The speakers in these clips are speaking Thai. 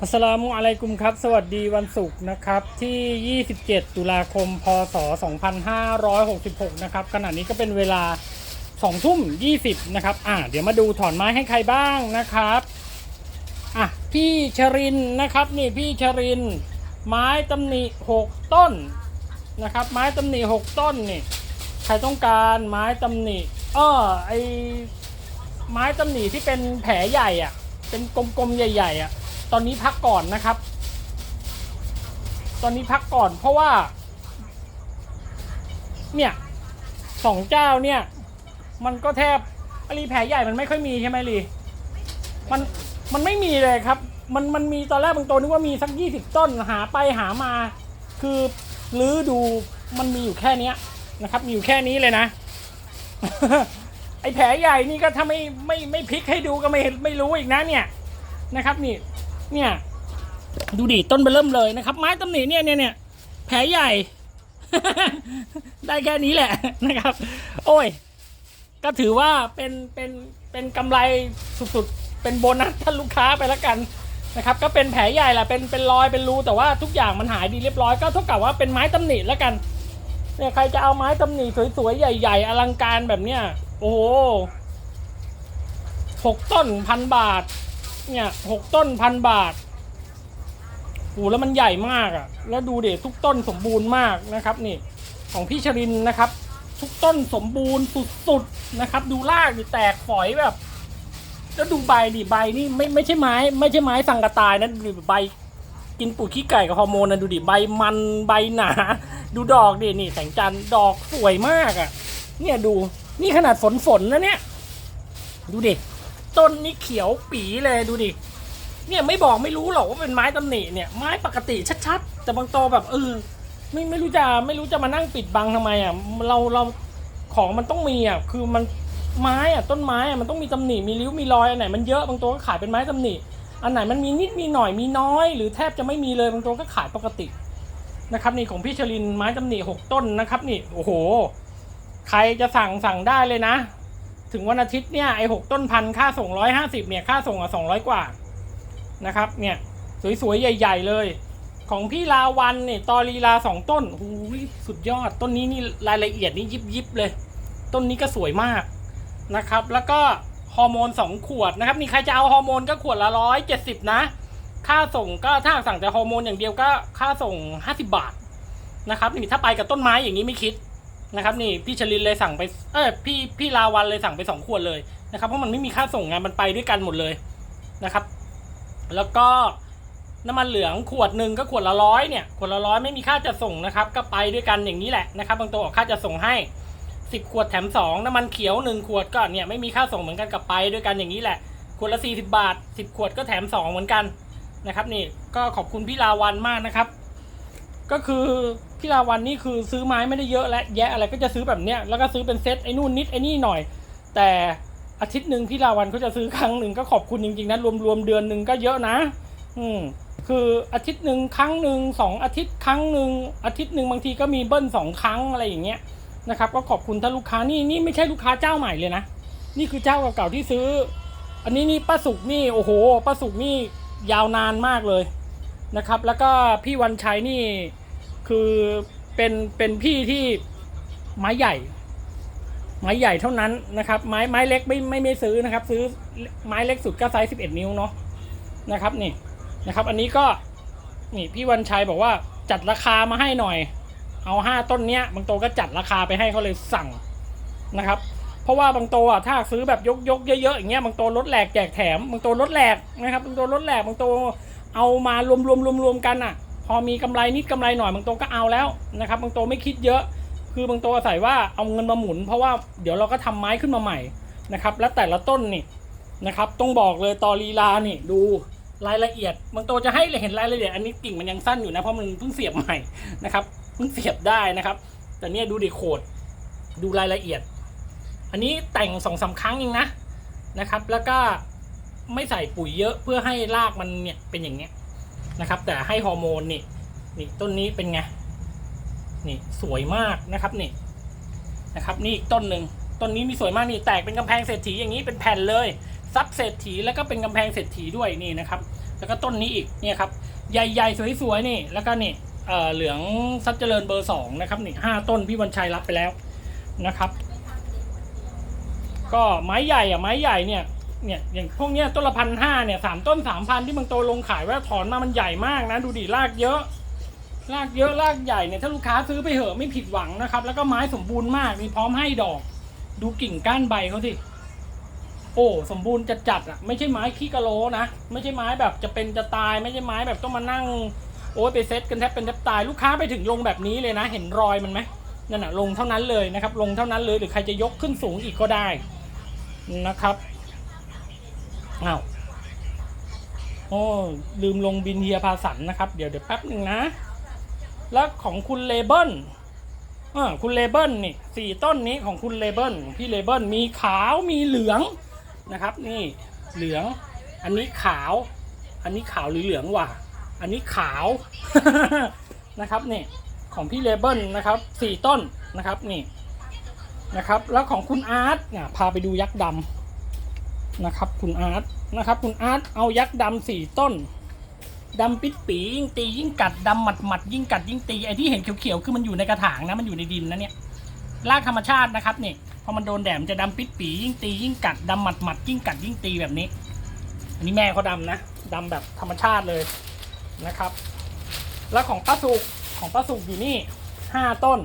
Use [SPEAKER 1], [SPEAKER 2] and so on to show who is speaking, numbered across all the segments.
[SPEAKER 1] อัสลามุอะลัยกุมครับ สวัสดีวันศุกร์นะครับที่ 27 ตุลาคม พศ 2566 นะครับขณะนี้ก็เป็นเวลา 2 ทุ่ม 20 นะครับ อะเดี๋ยวมาดูถอนไม้ให้ใครบ้างนะครับ อะ พี่ชรินนะครับนี่พี่ชริน ไม้ตำหนิ 6 ต้นนะครับ ไม้ตำหนิ 6 ต้นนี่ ใครต้องการไม้ตำหนิอ้อไอไม้ตำหนิที่เป็นแผลใหญ่อะ เป็นกลมๆใหญ่ ๆอะ ตอนนี้พักก่อนนะครับ ตอนนี้พักก่อนเพราะว่า เนี่ยสองเจ้าเนี่ย มันก็แทบอลีแผลใหญ่มันไม่ค่อยมีใช่ไหมลีมันมันไม่มีเลยครับ มันมันมีตอนแรกบางตัวนึกว่ามีสักยี่สิบต้นหาไปหามา คือลื้อดูมันมีอยู่แค่เนี้ยนะครับ มีอยู่แค่นี้เลยนะ ไอแผลใหญ่นี่ก็ถ้าไม่ไม่ไม่พลิกให้ดูก็ไม่ไม่รู้อีกนะเนี่ยนะครับนี่ เนี่ย ดูดิต้นไปเริ่มเลยนะครับ ไม้ตำหนิเนี่ยเนี่ยเนี่ยแผลใหญ่ ได้แค่นี้แหละนะครับ โอ้ย ก็ถือว่าเป็นเป็นเป็นกำไรสุดๆ เป็นโบนัสท่านลูกค้าไปแล้วกันนะครับ ก็เป็นแผลใหญ่แหละเป็นเป็นรอยเป็นรูแต่ว่าทุกอย่างมันหายดีเรียบร้อยก็เท่ากับว่าเป็นไม้ตำหนิแล้วกันเนี่ยใครจะเอาไม้ตำหนิสวยๆ ใหญ่ๆ อลังการแบบเนี้ย โอ้โหหกต้นพันบาท เนี่ยหกต้นพันบาทโอ้แล้วมันใหญ่มากอะ่ะ แล้วดูเด็ทุกต้นสมบูรณ์มากนะครับนี่ของพี่ชรินนะครับ ทุกต้นสมบูรณ์สุดๆนะครับ ดูรากดิแตกฝอยแบบ แล้วดูใบดิใบนี่ไม่ไม่ใช่ไม้ ไม่ใช่ไม้สังกะตายนะดูดิใบกินปุ๋ยขี้ไก่กับฮอร์โมนนะดูดิใบมันใบหนา ดูดอกดินี่แสงจันทร์ดอกสวยมากอะ่ะ เนี่ยดูนี่ขนาดฝนฝนนะเนี่ย ดูดิ ต้นนี่เขียวปีเลยดูดิ เนี่ยไม่บอกไม่รู้หรอกว่าเป็นไม้ตำหนิเนี่ยไม้ปกติชัดๆ แต่บางตวแบบเออไม่ไม่รู้จะไม่รู้จะมานั่งปิดบังทำไมอะเราเราของมันต้องมีอะคือมันไม้อะต้นไม้อะมันต้องมีตำหนิมีริ้วมีรอยอันไหนมันเยอะบางตัวก็ขายเป็นไม้ตำหนิอันไหนมันมีนิดมีหน่อยมีน้อย หรือแทบจะไม่มีเลยบางตัวก็ขายปกตินะครับนี่ของพี่ชลินไม้ตำหนิหกต้นนะครับ นี่โอ้โห ใครจะสั่งสั่งได้เลยนะ ถึงวันอาทิตย์เนี่ยไอหกต้นพันค่าส่งร้อยห้าสิบเนี่ยค่าส่งอะสองร้อยกว่านะครับเนี่ยสวยๆ ใหญ่ ๆ เลย ของพี่ลาวันเนี่ยตอรีลาสองต้นโอ้ยสุดยอด ต้นนี้นี่รายละเอียดนี่ยิบยิบๆเลย ต้นนี้ก็สวยมากนะครับ แล้วก็ฮอร์โมนสองขวดนะครับนี่ใครจะเอาฮอร์โมนก็ขวดละร้อยเจ็ดสิบนะ ค่าส่งก็ถ้าสั่งแต่ฮอร์โมนอย่างเดียวก็ค่าส่งห้าสิบบาทนะครับนี่ถ้าไปกับต้นไม้อย่างนี้ไม่คิด นะครับนี่พี่ชลินเลยสั่งไปเออพี่พี่ลาวันเลยสั่งไปสองขวดเลยนะครับเพราะมันไม่มีค่าส่งไงมันไปด้วยกันหมดเลยนะครับ แล้วก็น้ำมันเหลืองขวดหนึ่งก็ขวดละร้อยเนี่ยขวดละร้อยไม่มีค่าจะส่งนะครับ ก็ไปด้วยกันอย่างนี้แหละนะครับ บางตัวออกค่าจะส่งให้สิบขวดแถมสองน้ำมันเขียวหนึ่งขวดก็เนี่ยไม่มีค่าส่งเหมือนกันกับไปด้วยกันอย่างนี้แหละ ขวดละสี่สิบาทสิบขวดก็แถมสองเหมือนกันนะครับนี่ก็ขอบคุณพี่ลาวันมากนะครับ ก็คือพี่ลาวันนี่คือซื้อไม้ไม่ได้เยอะและแยะอะไรก็จะซื้อแบบเนี้ยแล้วก็ซื้อเป็นเซตไอ้นู่นนิดไอ้นี่หน่อย แต่อาทิตย์หนึ่งพี่ลาวันเขาจะซื้อครั้งหนึ่งก็ขอบคุณจริงๆนะรวมๆเดือนหนึ่งก็เยอะนะ อืมคืออาทิตย์หนึ่งครั้งหนึ่งสองอาทิตย์ครั้งหนึ่งอาทิตย์หนึ่งบางทีก็มีเบิ้ลสองครั้งอะไรอย่างเงี้ยนะครับ ก็ขอบคุณท่านลูกค้านี่นี่ไม่ใช่ลูกค้าเจ้าใหม่เลยนะนี่คือเจ้าเก่าๆที่ซื้อ อันนี้นี่ป้าสุกนี่โอ้โหป้าสุกนี่ยาวนานมากเลย นะครับ แล้วก็พี่วันชัยนี่คือเป็นเป็นพี่ที่ไม้ใหญ่ ไม้ใหญ่เท่านั้นนะครับ ไม้ไม้เล็กไม่ไม่ไม่ซื้อนะครับ ซื้อไม้เล็กสุดก็ไซส์สิบเอ็ดนิ้วเนาะนะครับนี่นะครับ อันนี้ก็นี่พี่วันชัยบอกว่าจัดราคามาให้หน่อย เอาห้าต้นเนี้ยบางโตวก็จัดราคาไปให้เขาเลยสั่งนะครับ เพราะว่าบางโตวอะถ้าซื้อแบบยกยกเยอะๆอย่างเงี้ยบางโตวลดแหลกแจกแถมบางโตวลดแหลกนะครับบางโตวลดแหลกบางโตว เอามารวมรวมรวมรวมๆกันอะ พอมีกำไรนิดกำไรหน่อยบางโตวก็เอาแล้วนะครับบางโตวไม่คิดเยอะ คือบางตัวอาศัยว่าเอาเงินมาหมุน เพราะว่าเดี๋ยวเราก็ทำไม้ขึ้นมาใหม่นะครับ และแต่ละต้นนี่นะครับต้องบอกเลยตอลีลานี่ดูรายละเอียดบางตัวจะให้เห็นรายละเอียดอันนี้กิ่งมันยังสั้นอยู่นะเพราะมันเพิ่งเสียบใหม่นะครับเพิ่งเสียบได้นะครับ แต่เนี่ยดูดิโคดดูรายละเอียด อันนี้แต่งสองสาครั้งเองนะนะครับ แล้วก็ ไม่ใส่ปุ๋ยเยอะเพื่อให้รากมันเนี่ยเป็นอย่างเงี้ยนะครับ แต่ให้ฮอร์โมนนี่นี่ต้นนี้เป็นไงนี่สวยมากนะครับนี่นะครับนี่อีกต้นหนึ่งต้นนี้มีสวยมากนี่แตกเป็นกำแพงเศรษฐีอย่างนี้เป็นแผ่นเลยซับเศรษฐีแล้วก็เป็นกำแพงเศรษฐีด้วยนี่นะครับ แล้วก็ต้นนี้อีกเนี่ยครับใหญ่ๆสวยๆนี่แล้วก็นี่เออเหลืองซับเจริญเบอร์สองนะครับนี่ห้าต้นพี่วันชัยรับไปแล้วนะครับ ก็ไม้ใหญ่อะไม้ใหญ่เนี่ย เนี่ยอย่างพวกเนี้ยต้นละพันห้าเนี่ยสามต้นสามพันที่บางโตลงขายว่าถอนมามันใหญ่มากนะ ดูดิรากเยอะรากเยอะรากใหญ่เนี่ยถ้าลูกค้าซื้อไปเหอะไม่ผิดหวังนะครับ แล้วก็ไม้สมบูรณ์มากมีพร้อมให้ดอก ดูกิ่งก้านใบเขาสิโอ้สมบูรณ์จัดจัดอะไม่ใช่ไม้ขี้กะโลนะไม่ใช่ไม้แบบจะเป็นจะตาย ไม่ใช่ไม้แบบต้องมานั่ง โอ้ยไปเซตกันแทบเป็นแทบตายลูกค้าไปถึงลงแบบนี้เลยนะ เห็นรอยมันไหมนั่นน่ะลงเท่านั้นเลยนะครับ ลงเท่านั้นเลยหรือใครจะยกขึ้นสูงอีกก็ได้นะครับ อ้าวโอ้ลืมลงบินเฮียพาสันนะครับ เดี๋ยวเดี๋ยวแป๊บหนึ่งนะ แล้วของคุณเลเบิลอ่าคุณเลเบิลนี่สี่ต้นนี้ของคุณเลเบิลพี่เลเบิลมีขาวมีเหลืองนะครับ นี่เหลือง อันนี้ขาว อันนี้ขาวหรือเหลืองว่ะ อันนี้ขาวนะครับนี่ของพี่เลเบิลนะครับสี่ต้นนะครับนี่นะครับ แล้วของคุณอาร์ตเนี่ยพาไปดูยักษ์ดำ นะครับคุณอาร์ตนะครับคุณอาร์ตเอายักษ์ดำสี่ต้นดำปิดปียิ่งตียิ่งกัดดำหมัดหมัดยิ่งกัดยิ่งตีไอที่เห็นเขียวๆคือมันอยู่ในกระถางนะมันอยู่ในดินนะเนี่ยรากธรรมชาตินะครับนี่พอมันโดนแดดมันจะดำปิดปียิ่งตียิ่งกัดดำหมัดหมัดยิ่งกัดยิ่งตีแบบนี้ อันนี้แม่เขาดำนะดำแบบธรรมชาติเลยนะครับ แล้วของป้าสุกของป้าสุกอยู่นี่ห้าต้น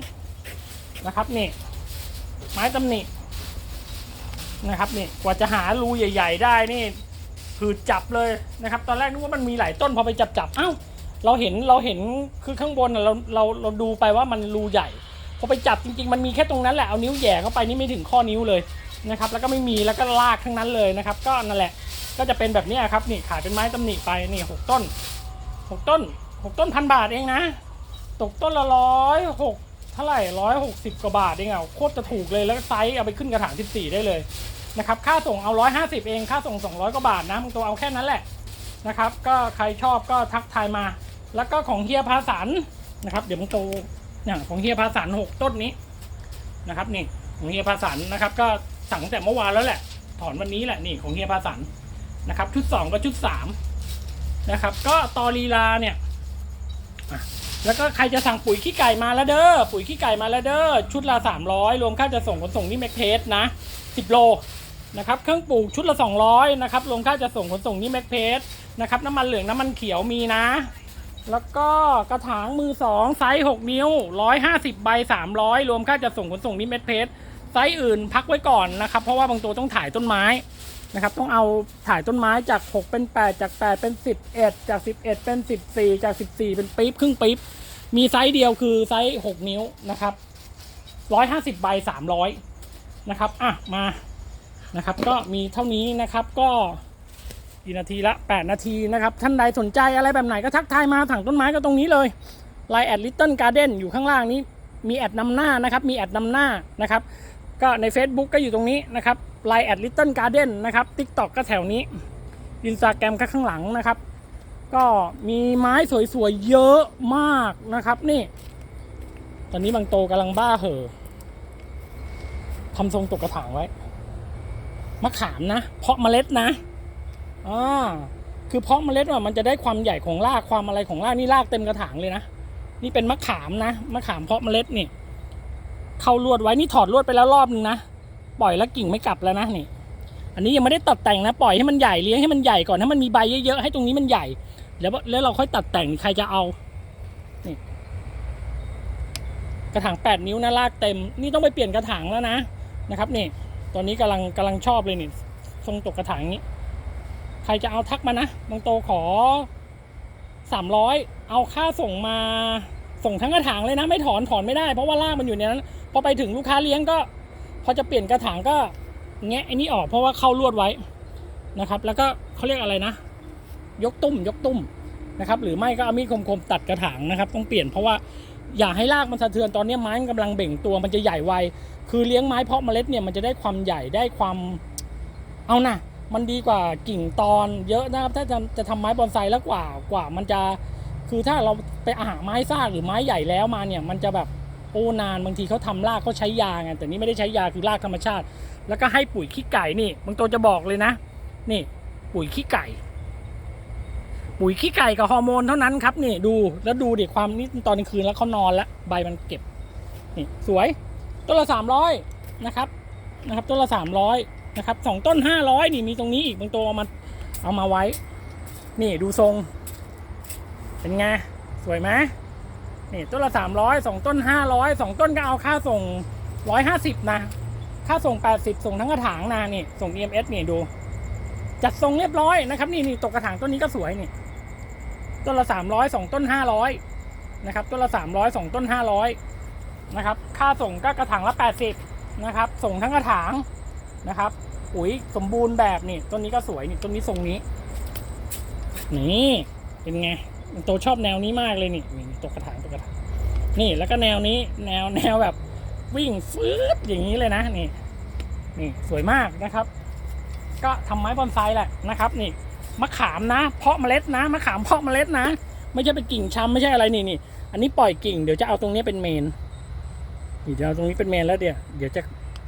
[SPEAKER 1] นะครับนี่ไม้ตำหนิ นะครับนี่กว่าจะหารูใหญ่ ๆ ได้นี่คือจับเลยนะครับ ตอนแรกนึกว่ามันมีหลายต้นพอไปจับจับเอ้าเราเห็นเราเห็นคือข้างบนเราเราเราดูไปว่ามันรูใหญ่พอไปจับจริง ๆ มันมีแค่ตรงนั้นแหละเอานิ้วแย่เข้าไปนี่ไม่ถึงข้อนิ้วเลยนะครับ แล้วก็ไม่มีแล้วก็ลากทั้งนั้นเลยนะครับ ก็นั่นแหละก็จะเป็นแบบนี้ครับนี่ขายเป็นไม้ตำหนิไปนี่หกต้นหกต้นหกต้นพันบาทเองนะ ตกต้นละร้อยหก เท่าไหร่ร้อยหกสิบกว่าบาทเองอะโคตรจะถูกเลยแล้วไซส์เอาไปขึ้นกระถางสิบสี่ได้เลยนะครับค่าส่งเอาร้อยห้าสิบเองค่าส่งสองร้อยกว่าบาทนะมึงตัวเอาแค่นั้นแหละนะครับก็ใครชอบก็ทักทายมา แล้วก็ของเฮียพาสันนะครับเดี๋ยวมึงโตเนี่ยของเฮียพาสันหกต้นนี้นะครับนี่ของเฮียพาสันนะครับก็สั่งแต่เมื่อวานแล้วแหละ ถอนวันนี้แหละนี่ของเฮียพาสันนะครับชุดสองกับชุดสามนะครับก็ตอลีลาเนี่ยอะ แล้วก็ใครจะสั่งปุ๋ยขี้ไก่มาแล้วเด้อ ปุ๋ยขี้ไก่มาแล้วเด้อ ชุดละ 300 รวมค่าจะส่งขนส่งที่แมคเพสนะ 10 โลนะครับ เครื่องปลูกชุดละ 200 นะครับ รวมค่าจะส่งขนส่งที่แมคเพสนะครับ น้ำมันเหลืองน้ำมันเขียวมีนะ แล้วก็กระถางมือสองไซส์ 6 นิ้ว 150 ใบ 300 รวมค่าจะส่งขนส่งที่แมคเพสไซส์อื่นพักไว้ก่อนนะครับ เพราะว่าบางตัวต้องถ่ายต้นไม้ นะครับต้องเอาถ่ายต้นไม้จาก 6 เป็น 8 จาก 8 เป็น 11 จาก 11 เป็น 14 จาก 14 เป็นปี๊บครึ่งปี๊บมีไซส์เดียวคือไซส์ 6 นิ้วนะครับ150ใบ300นะครับอะมานะครับก็มีเท่านี้นะครับก็กี่นาทีละ 8 นาทีนะครับท่านใดสนใจอะไรแบบไหนก็ทักทายมาถังต้นไม้ก็ตรงนี้เลยไลน์แอดลิตเติ้ลการ์เด้นอยู่ข้างล่างนี้มีแอดนำหน้านะครับมีแอดนำหน้านะครับก็ใน Facebook ก็อยู่ตรงนี้นะครับ Line แอดลิตเติ้ลการ์เด้นนะครับ TikTok ก็แถวนี้ Instagram ก็ข้างหลังนะครับ ก็มีไม้สวยๆ เยอะมากนะครับนี่ ตอนนี้บางโตกำลังบ้าเห่อทำทรงตกกระถางไว้ มะขามนะ เพาะเมล็ดนะอ่าคือเพาะเมล็ดว่ามันจะได้ความใหญ่ของรากความอะไรของรากนี่รากเต็มกระถางเลยนะนี่เป็นมะขามนะมะขามเพาะเมล็ดนี่เข้าลวดไว้นี่ถอดลวดไปแล้วรอบนึงนะ ปล่อยแล้วกิ่งไม่กลับแล้วนะนี่ อันนี้ยังไม่ได้ตัดแต่งนะปล่อยให้มันใหญ่เลี้ยงให้มันใหญ่ก่อนให้มันมีใบเยอะๆให้ตรงนี้มันใหญ่ แล้วแล้วเราค่อยตัดแต่งใครจะเอานี่กระถางแปดนิ้วนะลากเต็ม นี่ต้องไปเปลี่ยนกระถางแล้วนะนะครับนี่ตอนนี้กำลังกำลังชอบเลยนี่ทรงตกกระถางนี้ ใครจะเอาทักมานะบางโตขอสามร้อยเอาค่าส่งมาส่งทั้งกระถางเลยนะ ไม่ถอนถอนไม่ได้เพราะว่าลากมันอยู่ในนั้น พอไปถึงลูกค้าเลี้ยงก็ พอจะเปลี่ยนกระถางก็แงะไอ้นี่ออกเพราะว่าเข้าลวดไว้นะครับ แล้วก็เขาเรียกอะไรนะ ยกตุ้ม ยกตุ้มนะครับ หรือไม่ก็เอามีดคมๆตัดกระถางนะครับ ต้องเปลี่ยนเพราะว่าอย่าให้รากมันสะเทือนตอนนี้ไม้มันกำลังเบ่งตัวมันจะใหญ่ไวคือเลี้ยงไม้เพาะเมล็ดเนี่ยมันจะได้ความใหญ่ได้ความเอานะมันดีกว่ากิ่งตอนเยอะนะครับ ถ้าจะจะทำไม้บอนไซแล้วกว่ากว่ามันจะคือถ้าเราไปอาหาไม้ซากหรือไม้ใหญ่แล้วมาเนี่ย มันจะแบบ อ้นานบางทีเขาทำรากเขาใช้ยาไงแต่นี่ไม่ได้ใช้ยาคือรากธรรมชาติ แล้วก็ให้ปุ๋ยขี้ไก่นี่บางตัวจะบอกเลยนะ นี่ปุ๋ยขี้ไก่ ปุ๋ยขี้ไก่กับฮอร์โมนเท่านั้นครับนี่ดูแล้วดูดิความนี่ตอนกลางคืนแล้วเขานอนแล้วใบมันเก็บนี่สวยต้นละสามร้อยนะครับนะครับต้นละสามร้อยนะครับสองต้นห้าร้อยนี่มีตรงนี้อีกบางตัวเอามาเอามาไว้ นี่ดูทรง เป็นไง สวยไหม นี่ต้นละสามร้อยสองต้นห้าร้อยสองต้นก็เอาค่าส่งร้อยห้าสิบนะ ค่าส่งแปดสิบส่งทั้งกระถางนะนี่ส่ง EMS นี่ดู จัดทรงเรียบร้อยนะครับ นี่นี่ตกกระถางต้นนี้ก็สวยนี่ ต้นละสามร้อยสองต้นห้าร้อยนะครับ ต้นละสามร้อยสองต้นห้าร้อยนะครับ ค่าส่งก็กระถางละแปดสิบนะครับ ส่งทั้งกระถางนะครับปุ๋ยสมบูรณ์แบบนี่ต้นนี้ก็สวยนี่ต้นนี้ทรงนี้ นี่เป็นไง มันโตชอบแนวนี้มากเลยนี่นี่ตกกระถางตกกระถางนี่แล้วก็แนวนี้แนวแนวแบบวิ่งฟืดอย่างนี้เลยนะนี่ นี่สวยมากนะครับ ก็ทำไม้บอนไซแหละนะครับ นี่มะขามนะ เพาะเมล็ดนะมะขามเพาะเมล็ดนะ ไม่ใช่เป็นกิ่งช้ำไม่ใช่อะไรนี่นี่อันนี้ปล่อยกิ่งเดี๋ยวจะเอาตรงนี้เป็นเมนนี่เดี๋ยวเอาตรงนี้เป็นเมนแล้วเดี๋ยวเดี๋ยวจะ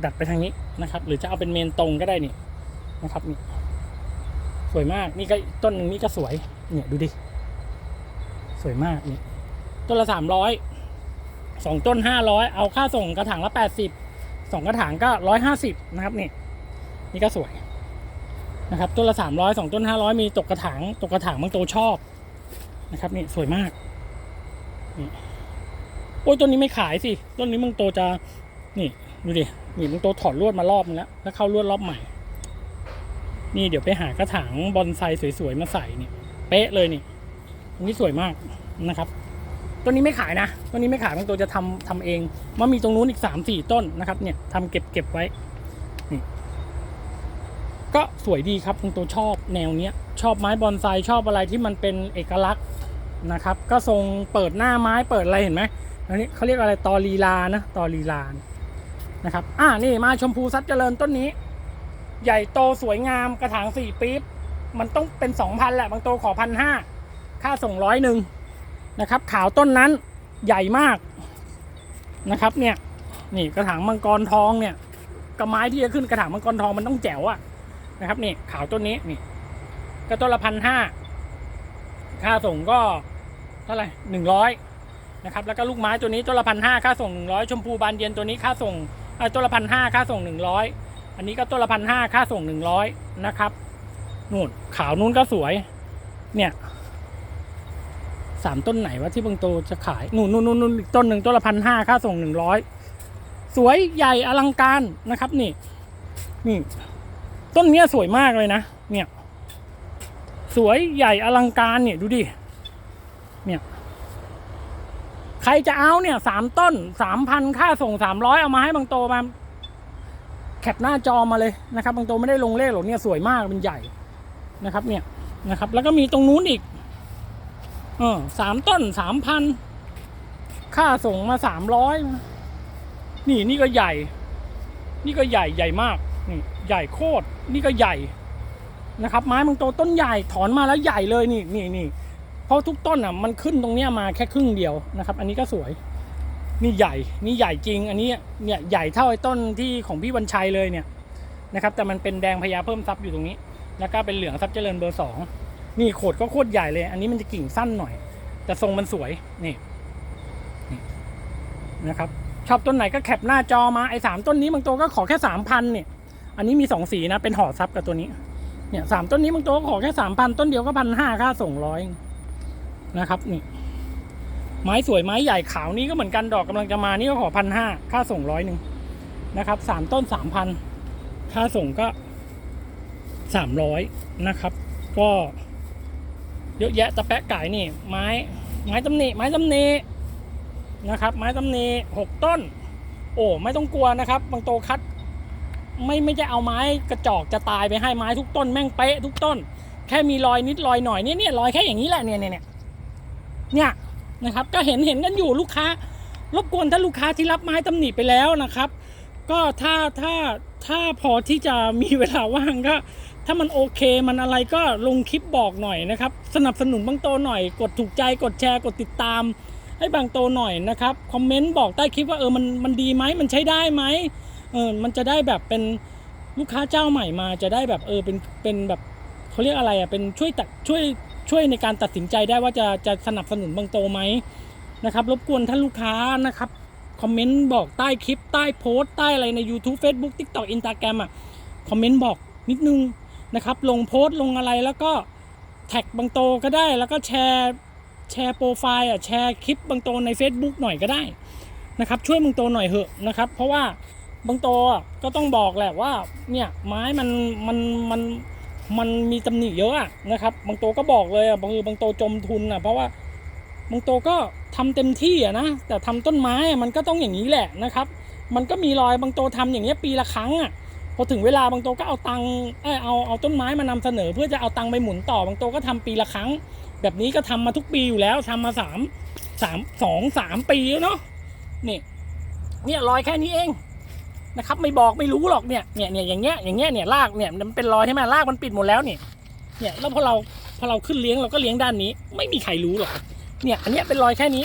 [SPEAKER 1] ดัดไปทางนี้นะครับ หรือจะเอาเป็นเมนตรงก็ได้นี่นะครับนี่สวยมากนี่ก็ต้นหนึ่งนี่ก็สวยเนี่ยดูดิ สวยมากนี่ต้นละสามร้อยสองต้นห้าร้อยเอาค่าส่งกระถางละแปดสิบสองกระถางก็ร้อยห้าสิบนะครับนี่นี่ก็สวยนะครับต้นละสามร้อยสองต้นห้าร้อยมีตกกระถางตกกระถางบางตัวชอบนะครับนี่สวยมากนี่โอ้ยต้นนี้ไม่ขายสิต้นนี้บางโตจะนี่ดูดินี่บางโตถอดลวดมารอบนึงแล้วแล้วเข้าลวดรอบใหม่ นี่เดี๋ยวไปหากระถางบอนไซสวยๆมาใส่นี่เป๊ะเลยนี่ อันนี้สวยมากนะครับต้นนี้ไม่ขายนะต้นนี้ไม่ขายบางตัวจะทำทำเองมันมีตรงนู้นอีกสามสี่ต้นนะครับ เนี่ยทำเก็บเก็บไว้ก็สวยดีครับคุณตัวชอบแนวเนี้ย ชอบไม้บอนไซชอบอะไรที่มันเป็นเอกลักษณ์นะครับ ก็ทรงเปิดหน้าไม้เปิดอะไรเห็นไหมอันนี้เขาเรียกอะไรตอลีลานะตอลีลานะครับอ่านี่มาชมพูซัดเจริญต้นนี้ ใหญ่โตสวยงามกระถางสี่ปี๊บมันต้องเป็นสองพันแหละบางตัวขอพันห้า ค่าส่งร้อยหนึ่งนะครับ ขาวต้นนั้นใหญ่มากนะครับ เนี่ยนี่กระถางมังกรทองเนี่ยกระไม้ที่จะขึ้นกระถางมังกรทองมันต้องแจ๋วอะนะครับนี่ขาวต้นนี้นี่ก็ต้นละพันห้าค่าส่งก็เท่าไหร่หนึ่งร้อยนะครับ แล้วก็ลูกไม้ตัวนี้ต้นละพันห้าค่าส่งหนึ่งร้อยชมพูบานเย็นตัวนี้ค่าส่งเอ่อต้นละพันห้าค่าส่งหนึ่งร้อยอันนี้ก็ต้นละพันห้าค่าส่งหนึ่งร้อยนะครับนู่นขาวนู้นก็สวย เนี่ย สามต้นไหนวะที่บางโตจะขายนู่นนู่นนู่นนู่นต้นหนึ่งต้นละพันห้าค่าส่งหนึ่งร้อยสวยใหญ่อลังการนะครับ นี่ นี่ ต้นเนี้ยสวยมากเลยนะเนี่ย สวยใหญ่อลังการเนี่ยดูดิเนี่ยใครจะเอาเนี่ยสามต้นสามพันค่าส่งสามร้อยเอามาให้บางโตมาแคปหน้าจอมาเลยนะครับ บางโตไม่ได้ลงเลขหรอกเนี่ยสวยมากเป็นใหญ่นะครับ เนี่ยนะครับ แล้วก็มีตรงนู้นอีก เออสามต้นสามพันค่าส่งมาสามร้อยนี่นี่ก็ใหญ่ นี่ก็ใหญ่ใหญ่มากนี่ใหญ่โคตรนี่ก็ใหญ่นะครับ ไม้บางตัวต้นใหญ่ถอนมาแล้วใหญ่เลยนี่นี่นี่เพราะทุกต้นอะมันขึ้นตรงเนี้ยมาแค่ครึ่งเดียวนะครับ อันนี้ก็สวย นี่ใหญ่นี่ใหญ่จริง อันนี้เนี่ยใหญ่เท่าไอ้ต้นที่ของพี่วันชัยเลยเนี่ยนะครับ แต่มันเป็นแดงพญาเพิ่มซับอยู่ตรงนี้ แล้วก็เป็นเหลืองซับเจริญเบอร์สอง นี่โขดก็โคตรใหญ่เลย อันนี้มันจะกิ่งสั้นหน่อย แต่ทรงมันสวยนี่นะครับชอบต้นไหนก็แคปหน้าจอมาไอ้สามต้นนี้บางตัวก็ขอแค่สามพันเนี่ย อันนี้มีสองสีนะ เป็นห่อซับกับตัวนี้ เนี่ยสามต้นนี้บางตัวก็ขอแค่สามพันต้นเดียวก็พันห้าค่าส่งร้อยนะครับนี่ไม้สวยไม้ใหญ่ขาวนี้ก็เหมือนกันดอกกำลังจะมานี่ก็ขอพันห้าค่าส่งร้อยหนึ่งนะครับสามต้นสามพันค่าส่งก็สามร้อยนะครับ ก็ เยอะแยะตะแปะไก่นี่ ไม้ไม้ตำหนิไม้ตำหนินะครับ ไม้ตำหนิหกต้น โอ้ไม่ต้องกลัวนะครับ บางโตคัด ไม่ไม่จะเอาไม้กระจอกจะตายไปให้ไม้ทุกต้นแม่งเป๊ะทุกต้น แค่มีรอยนิดรอยหน่อยเนี่ยเนี่ยรอยแค่อย่างนี้แหละเนี่ยเนี่ยเนี่ยเนี่ยนะครับก็เห็นเห็นกันอยู่ลูกค้ารบกวนถ้าลูกค้าที่รับไม้ตำหนิไปแล้วนะครับ ก็ถ้าถ้าถ้าพอที่จะมีเวลาว่างก็ ถ้ามันโอเคมันอะไรก็ลงคลิปบอกหน่อยนะครับ สนับสนุนบางโตหน่อย กดถูกใจกดแชร์กดติดตาม ให้บางโตหน่อยนะครับคอมเมนต์บอกใต้คลิปว่าเออมันมันดีไหมมันใช้ได้ไหมเออมันจะได้แบบเป็นลูกค้าเจ้าใหม่มาจะได้แบบเออเป็นเป็นแบบเขาเรียกอะไรอะเป็นช่วยตัดช่วยช่วยในการตัดสินใจได้ว่าจะจะสนับสนุนบางโตไหมนะครับรบกวนท่านลูกค้านะครับคอมเมนต์บอกใต้คลิปใต้โพสต์ใต้อะไรใน YouTube Facebook TikTok Instagram อะคอมเมนต์บอกนิดนึง นะครับ ลงโพสต์ลงอะไรแล้วก็แท็กบางโตก็ได้ แล้วก็แชร์แชร์โปรไฟล์อะแชร์คลิปบางโตใน Facebook หน่อยก็ได้นะครับ ช่วยบางโตหน่อยเหอะนะครับ เพราะว่าบางโตอะก็ต้องบอกแหละว่าเนี่ยไม้มันมันมันมันมีตำหนิเยอะนะครับ บางโตก็บอกเลยอะบางทีบางโตจมทุนอะเพราะว่าบางโตก็ทำเต็มที่อะนะแต่ทำต้นไม้อะมันก็ต้องอย่างนี้แหละนะครับ มันก็มีรอยบางโตทำอย่างเงี้ยปีละครั้งอะ พอถึงเวลาบางโตก็เอาตังค์เอยเอาเอาต้นไม้มานำเสนอ เพื่อจะเอาตังค์ไปหมุนต่อบางโตก็ทำปีละครั้ง แบบนี้ก็ทำมาทุกปีอยู่แล้วทำมาสามสามสองสามปีแล้วเนาะนี่เนี่ยรอยแค่นี้เองนะครับ ไม่บอกไม่รู้หรอกเนี่ยเนี่ยเนี่ยอย่างเงี้ยอย่างเงี้ยเนี่ยรากเนี่ยมันเป็นรอยใช่ไหมรากมันปิดหมดแล้วเนี่ยเนี่ยแล้วพอเราพอเราขึ้นเลี้ยงเราก็เลี้ยงด้านนี้ ไม่มีใครรู้หรอกเนี่ยอันเนี้ยเป็นรอยแค่นี้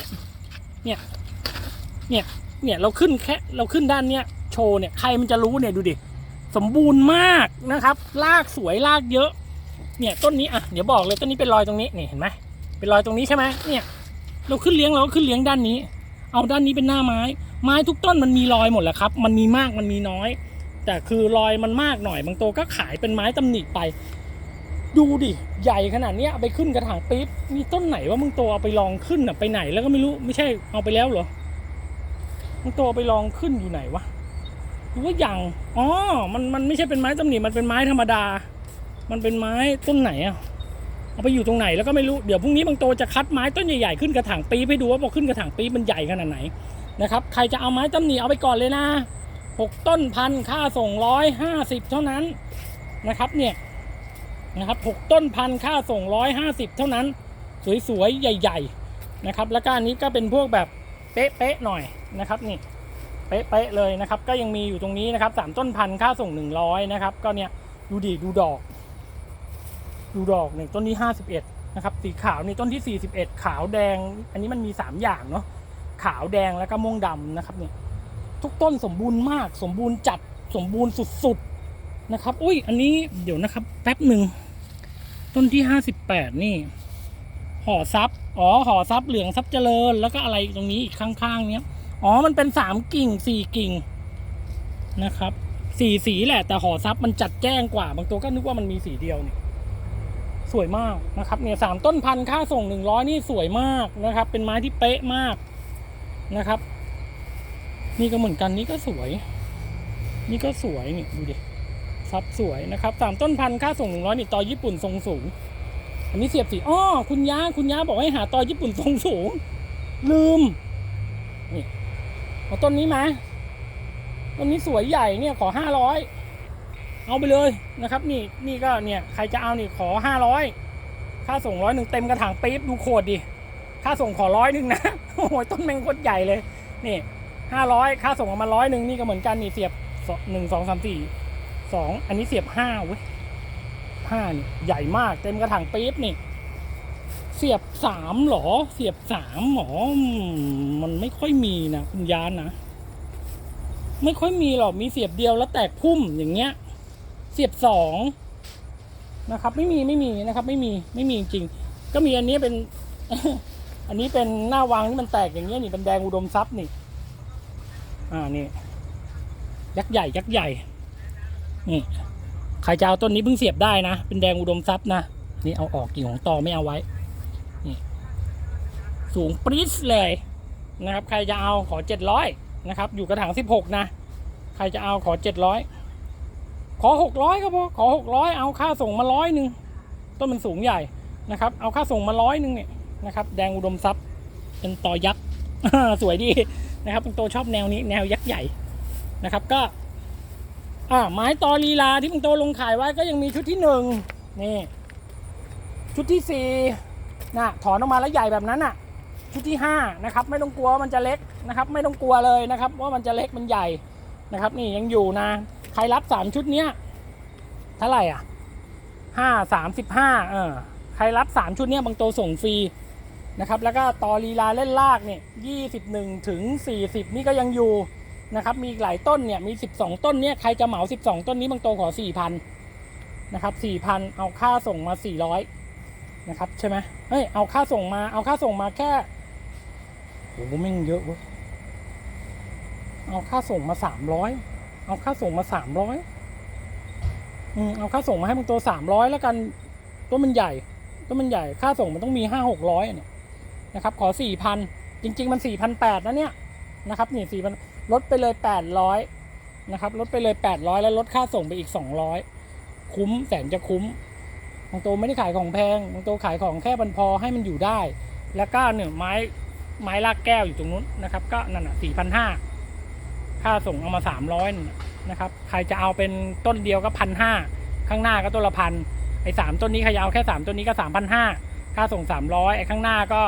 [SPEAKER 1] เนี่ยเนี่ยเนี่ยเราขึ้นแค่เราขึ้นด้านเนี้ยโชว์เนี่ยใครมันจะรู้เนี่ยดูดิ สมบูรณ์มากนะครับรากสวยรากเยอะ เนี่ยต้นนี้อะเดี๋ยวบอกเลยต้นนี้เป็นรอยตรงนี้นี่เห็นไหมเป็นรอยตรงนี้ใช่ไหมเนี่ย เราขึ้นเลี้ยงเราก็ขึ้นเลี้ยงด้านนี้ เอาด้านนี้เป็นหน้าไม้ ไม้ทุกต้นมันมีรอยหมดแหละครับ มันมีมากมันมีน้อย แต่คือรอยมันมากหน่อย บางตัวก็ขายเป็นไม้ตำหนิไป ดูดิใหญ่ขนาดเนี้ยไปขึ้นกระถางปี๊บมีต้นไหนว่ามึงโตเอาไปลองขึ้นอะไปไหนแล้วก็ไม่รู้ไม่ใช่เอาไปแล้วเหรอมึงตเอาไปลองขึ้นอยู่ไหนวะ รือว่ายังอ๋อมันมันไม่ใช่เป็นไม้ตำหนิมันเป็นไม้ธรรมดา มันเป็นไม้ต้นไหนอะเอาไปอยู่ตรงไหนแล้วก็ไม่รู้เดี๋ยวพรุ่งนี้บางโตจะคัดไม้ต้นใหญ่ๆขึ้นกระถางปี๊บให้ดูว่าพอขึ้นกระถางปี๊บมันใหญ่ขนาดไหนนะครับใครจะเอาไม้ตำหนิเอาไปก่อนเลยนะหกต้นพันค่าส่งร้อยห้าสิบเท่านั้นนะครับเนี่ยนะครับหกต้นพันค่าส่งร้อยห้าสิบเท่านั้น สวยๆใหญ่ ๆนะครับ แล้วก็อันนี้ก็เป็นพวกแบบเป๊ะๆหน่อยนะครับนี่ เป๊ะๆเลยนะครับ ก็ยังมีอยู่ตรงนี้นะครับสามต้นพันค่าส่งหนึ่งร้อยนะครับ ก็เนี่ยดูดิดูดอก ดูดอกเนี่ยต้นที่51 นะครับ สีขาวนี่ต้นที่ 41 ขาวแดง อันนี้มันมี 3 อย่างเนาะขาวแดงแล้วก็ม่วงดำนะครับเนี่ยทุกต้นสมบูรณ์มาก สมบูรณ์จัดสมบูรณ์สุดๆนะครับ อุ้ยอันนี้เดี๋ยวนะครับ แป๊บหนึ่งต้นที่ 58 นี่ห่อซับอ๋อห่อซับเหลืองซับเจริญ แล้วก็อะไรตรงนี้อีกข้างๆเนี้ย อ๋อ มันเป็น3กิ่ง4กิ่งนะครับสี่สีแหละแต่ห่อซับมันจัดแจ้งกว่า บางตัวก็นึกว่ามันมีสีเดียวนี่สวยมากนะครับเนี่ยสามต้นพันค่าส่งหนึ่งร้อยนี่สวยมากนะครับ เป็นไม้ที่เป๊ะมากนะครับ นี่ก็เหมือนกันนี่ก็สวย นี่ก็สวยนี่ดูดิซับสวยนะครับสามต้นพันค่าส่งหนึ่งร้อยนี่ต่อญี่ปุ่นทรงสูง อันนี้เสียบสีอ้อคุณย่าคุณย่าบอกให้หาต่อญี่ปุ่นทรงสูง ลืม เอาต้นนี้มาต้นนี้สวยใหญ่เนี่ยขอห้าร้อยเอาไปเลยนะครับ นี่นี่ก็เนี่ยใครจะเอานี่ขอห้าร้อยค่าส่งร้อยหนึ่งเต็มกระถางปี๊บดูโคตรดิค่าส่งขอร้อยหนึ่งนะโอ้โหต้นแมงโคตรใหญ่เลย นี่ห้าร้อยค่าส่งออกมาร้อยหนึ่งนี่ก็เหมือนกันนี่เสียบหนึ่งสองสามสี่สองอันนี้เสียบห้าเว้ยห้านี่ใหญ่มากเต็มกระถางปี๊บนี่ เสียบสามหรอ เสียบสามหรอมันไม่ค่อยมีนะคุณยานนะ ไม่ค่อยมีหรอกมีเสียบเดียวแล้วแตกพุ่มอย่างเงี้ย เสียบสองนะครับ ไม่มีไม่มีนะครับ ไม่มีไม่มีจริงก็มีอันนี้เป็น อันนี้เป็นหน้าวางที่มันแตกอย่างเงี้ยนี่เป็นแดงอุดมทรัพย์นี่ อ่านี่ยักษ์ใหญ่ยักษ์ใหญ่นี่ใครจะเอาต้นนี้เพิ่งเสียบได้นะ เป็นแดงอุดมทรัพย์นะนี่เอาออกกิ่งของตอไม่เอาไว้ สูงปรี๊ดเลยนะครับ ใครจะเอาขอเจ็ดร้อยนะครับ อยู่กระถางสิบหกนะ ใครจะเอาขอเจ็ดร้อยขอหกร้อยก็พอขอหกร้อยเอาค่าส่งมาร้อยหนึ่งต้นมันสูงใหญ่นะครับ เอาค่าส่งมาร้อยหนึ่งเนี่ยนะครับ แดงอุดมทรัพย์เป็นต่อยักษ์สวยดีนะครับเป็นตัวชอบแนวนี้แนวยักษ์ใหญ่นะครับก็อ่าไม้ตอลีลาที่มึงโตลงขายไว้ก็ยังมีชุดที่หนึ่งนี่ ชุดที่สี่นะถอนออกมาแล้วใหญ่แบบนั้นอะ ชุดที่ห้านะครับไม่ต้องกลัวว่ามันจะเล็กนะครับ ไม่ต้องกลัวเลยนะครับ ว่ามันจะเล็กมันใหญ่นะครับ นี่ยังอยู่นะ ใครรับสามชุดเนี้ยเท่าไหร่อะห้าสามสิบห้าเออใครรับสามชุดเนี้ยบางโตส่งฟรีนะครับแล้วก็ตอลีลาเล่นลากเนี่ยยี่สิบหนึ่งถึงสี่สิบนี่ก็ยังอยู่นะครับ มีหลายต้นเนี่ยมีสิบสองต้นเนี่ยใครจะเหมาสิบสองต้นนี้บางโตขอสี่พันนะครับสี่พันเอาค่าส่งมาสี่ร้อยนะครับใช่ไหมเฮ้ยเอาค่าส่งมาเอาค่าส่งมาแค่ หแม่งเยอะเว้ยเอาค่าส่งมาสามร้อยเอาค่าส่งมาสามร้อยอืมเอาค่าส่งมาให้มึงตัวสามร้อยแล้วกันตัวมันใหญ่ตัวมันใหญ่ค่าส่งมันต้องมีห้าหกร้อยเนี่ยนะครับ ขอสี่พันจริง ๆ มันสี่พันแปดนะเนี่ยนะครับนี่สี่พันลดไปเลยแปดร้อยนะครับลดไปเลยแปดร้อยแล้วลดค่าส่งไปอีกสองร้อยคุ้มแสนจะคุ้มบางตัวไม่ได้ขายของแพงบางตัวขายของแค่บันพอให้มันอยู่ได้ แล้วก็เนี่ยไม้ ไม้ลากแก้วอยู่ตรงนู้นนะครับ ก็นั่นอะสี่พันห้าค่าส่งเอามาสามร้อยนะครับ ใครจะเอาเป็นต้นเดียวก็พันห้าข้างหน้าก็ต้นละพันไอ้สามต้นนี้ใครจะเอาแค่สามต้นนี้ก็สามพันห้าค่าส่งสามร้อยไอ้ข้างหน้าก็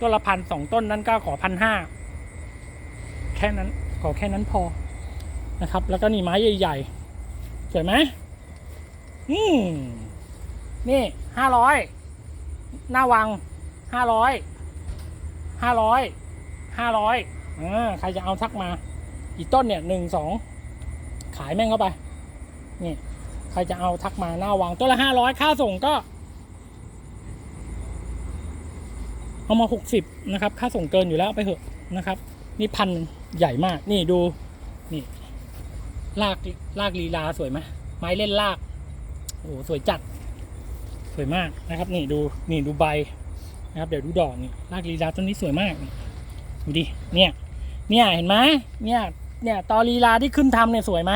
[SPEAKER 1] ต้นละพันสองต้นนั้นก็ขอพันห้าแค่นั้นขอแค่นั้นพอนะครับ แล้วก็นี่ไม้ใหญ่ๆสวยไหมอืมนี่ห้าร้อยหน้าวังห้าร้อย ห้าร้อยห้าร้อยอใครจะเอาทักมา อีกต้นเนี่ยหนึ่งสองขายแม่งเข้าไป นี่ ใครจะเอาทักมาหน้าวังต้นละห้าร้อยค่าส่งก็ เอามาหกสิบนะครับ ค่าส่งเกินอยู่แล้วไปเถอะนะครับ นี่พันใหญ่มาก นี่ดู นี่ ลากลากลีลาสวยไหมไม้เล่นลาก โอ้สวยจัด สวยมากนะครับ นี่ดู นี่ดูใบ นะครับเดี๋ยวดูดอกนี่รากลีลาต้นนี้สวยมากนี่ดูดิเนี่ยเนี่ยเห็นไหมเนี่ยเนี่ยตอลีลาที่ขึ้นทำเนี่ยสวยไหม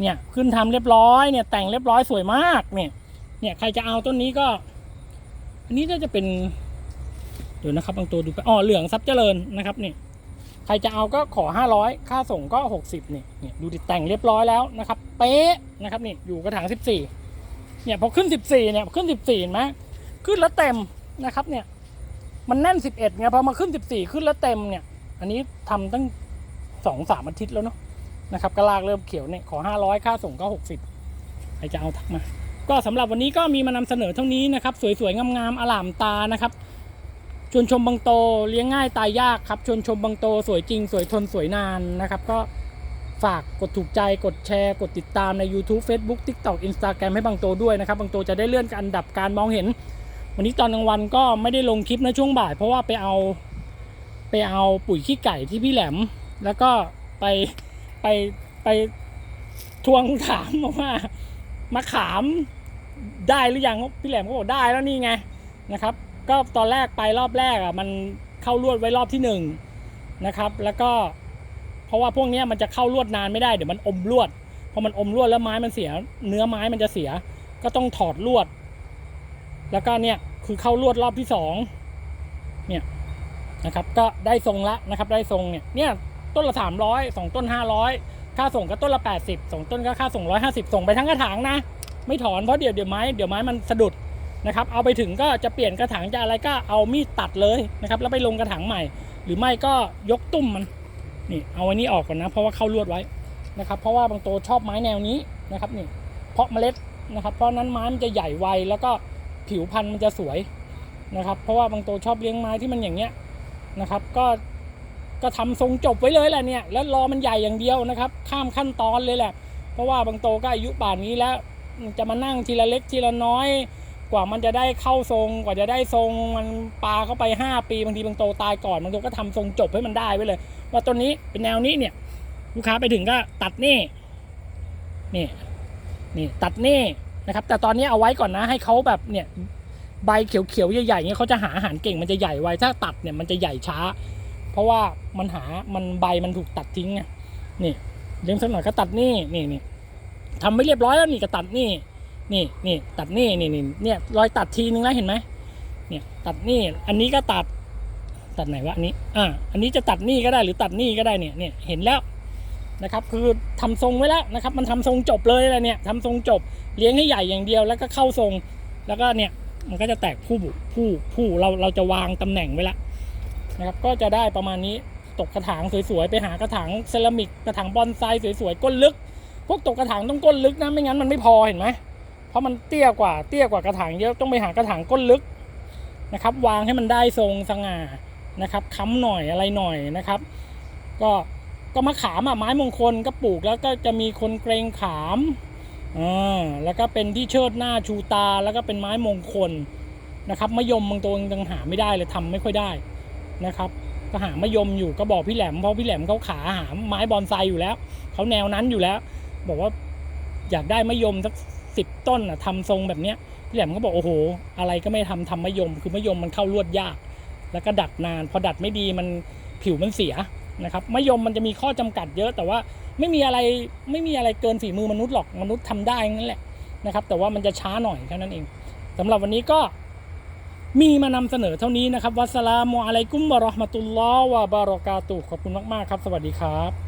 [SPEAKER 1] เนี่ยขึ้นทำเรียบร้อยเนี่ยแต่งเรียบร้อยสวยมากเนี่ยเนี่ยใครจะเอาต้นนี้ก็ อันนี้น่าจะเป็นเดี๋ยวนะครับบางตัวดูไปอ๋อเหลืองซับเจริญนะครับนี่ใครจะเอาก็ขอ 500 ค่าส่งก็ 60นี่เนี่ยดูดิแต่งเรียบร้อยแล้วนะครับ เป๊ะนะครับนี่อยู่กระถาง 14เนี่ยพอขึ้น 14เนี่ยขึ้น 14เห็นไหมขึ้นแล้วเต็มนะครับเนี่ย มันแน่น 11ไงพอมาขึ้น 14 ขึ้นแล้วเต็มเนี่ย อันนี้ทำตั้งสองสามอาทิตย์แล้วเนาะนะครับกระลากเริ่มเขียวเนี่ยขอ 500 ค่าส่งก็ 60ใครจะเอาทักมา ก็สำหรับวันนี้ก็มีมานำเสนอเท่านี้นะครับ สวยๆ งามๆอลามตานะครับชวนชมบางโตเลี้ยงง่ายตายยากครับชวนชมบางโตสวยจริง สวยทนสวยนานนะครับ ก็ฝากกดถูกใจกดแชร์ กดติดตามใน YouTube Facebook TikTok Instagram ให้บางโตด้วยนะครับบางโตจะได้เลื่อนอันดับการมองเห็น วันนี้ตอนกลางวันก็ไม่ได้ลงคลิปในะช่วงบ่าย เพราะว่าไปเอาไปเอาปุ๋ยขี้ไก่ที่พี่แหลม แล้วก็ไปไปไปทวงถามว่ามาขามได้หรือยังพี่แหลมก็บอกได้แล้วนี่ไงนะครับ ก็ตอนแรกไปรอบแรกอะมันเข้าลวดไว้รอบที่หนึ่งนะครับ แล้วก็เพราะว่าพวกนี้มันจะเข้าลวดนานไม่ได้เดี๋ยวมันอมลวดพอมันอมลวดแล้วไม้มันเสีย เนื้อไม้มันจะเสีย ก็ต้องถอดลวด แล้วก็เนี่ย คือเข้าลวดรอบที่สองเนี่ยนะครับ ก็ได้ทรงละนะครับ ได้ทรงเนี่ยเนี่ยต้นละสามร้อยสองต้นห้าร้อยค่าส่งก็ต้นละแปดสิบสองต้นก็ค่าส่งร้อยห้าสิบส่งไปทั้งกระถางนะ ไม่ถอนเพราะเดี๋ยวเดี๋ยวไม้เดี๋ยวไม้มันสะดุดนะครับ เอาไปถึงก็จะเปลี่ยนกระถางจะอะไรก็เอามีดตัดเลยนะครับ แล้วไปลงกระถางใหม่ หรือไม่ก็ยกตุ้มมันนี่เอาอันนี้ออกก่อนนะ เพราะว่าเข้าลวดไว้นะครับ เพราะว่าบางตัวชอบไม้แนวนี้นะครับนี่เพาะเมล็ดนะครับ เพราะนั้นไม้มันจะใหญ่ไวแล้วก็ ผิวพันธุ์มันจะสวยนะครับ เพราะว่าบางตัวชอบเลี้ยงไม้ที่มันอย่างเงี้ยนะครับ ก็ก็ทำทรงจบไว้เลยแหละเนี่ยแล้วรอมันใหญ่อย่างเดียวนะครับ ข้ามขั้นตอนเลยแหละ เพราะว่าบางโตก็อายุป่านนี้แล้วจะมานั่งทีละเล็กทีละน้อย กว่ามันจะได้เข้าทรง กว่าจะได้ทรงมันปลาเข้าไป 5 ปีบางทีบางโตตายก่อนบางโตก็ทำทรงจบให้มันได้ไว้เลย ว่าต้นนี้เป็นแนวนี้เนี่ย ลูกค้าไปถึงก็ตัดนี่นี่นี่ตัดนี่ นะครับ แต่ตอนนี้เอาไว้ก่อนนะให้เขาแบบเนี่ยใบเขียวๆใหญ่ๆเงี้ยเขาจะหาอาหารเก่งมันจะใหญ่ไวถ้าตัดเนี่ยมันจะใหญ่ช้า เพราะว่ามันหามันใบมันถูกตัดทิ้งไงนี่เลี้ยงสักหน่อยก็ตัดนี่นี่นี่ทำไม่เรียบร้อยแล้วนี่ก็ตัดนี่นี่นี่ตัดนี่นี่นี่เนี่ยรอยตัดทีนึงแล้วเห็นไหมเนี่ยตัดนี่อันนี้ก็ตัดตัดไหนวะอันนี้อ่าอันนี้จะตัดนี่ก็ได้หรือตัดนี่ก็ได้เนี่ยเนี่ยเห็นแล้วนะครับคือทำทรงไว้แล้วนะครับ มันทำทรงจบเลยแหละเนี่ยทำทรงจบ เลี้ยงให้ใหญ่อย่างเดียวแล้วก็เข้าทรง แล้วก็เนี่ยมันก็จะแตกผู้บุผู้ผู้เราเราจะวางตำแหน่งไว้แล้วนะครับ ก็จะได้ประมาณนี้ตกกระถางสวยๆไปหากระถางเซรามิกกระถางบอนไซสวยๆก้นลึก พวกตกกระถางต้องก้นลึกนะไม่งั้นมันไม่พอเห็นไหมเพราะมันเตี้ยกว่าเตี้ยกว่ากระถางเยอะต้องไปหากระถางก้นลึกนะครับ วางให้มันได้ทรงสง่านะครับค้ำหน่อยอะไรหน่อยนะครับ ก็ก็มะขามอะไม้มงคลก็ปลูกแล้วก็จะมีคนเกรงขาม อ่าแล้วก็เป็นที่เชิดหน้าชูตาแล้วก็เป็นไม้มงคลนะครับมะยมบางตัวยังหาไม่ได้เลยทำไม่ค่อยได้นะครับก็หามะยมอยู่ก็บอกพี่แหลมเพราะพี่แหลมเขาขาหาไม้บอนไซอยู่แล้วเขาแนวนั้นอยู่แล้ว บอกว่าอยากได้มะยมสักสิบต้นอะทำทรงแบบเนี้ยพี่แหลมก็บอกโอ้โห อะไรก็ไม่ทำทำมะยม คือมะยมมันเข้าลวดยาก แล้วก็ดัดนาน พอดัดไม่ดีมันผิวมันเสียนะครับมะยมมันจะมีข้อจำกัดเยอะแต่ว่า ไม่มีอะไรไม่มีอะไรเกินฝีมือมนุษย์หรอกมนุษย์ทำได้นั่นแหละนะครับ แต่ว่ามันจะช้าหน่อยแค่นั้นเองสำหรับวันนี้ก็มีมานำเสนอเท่านี้นะครับวัสลามุอะลัยกุมบะรอห์มะตุลลอฮ์วะบารอกาตุขอบคุณมากๆครับ สวัสดีครับ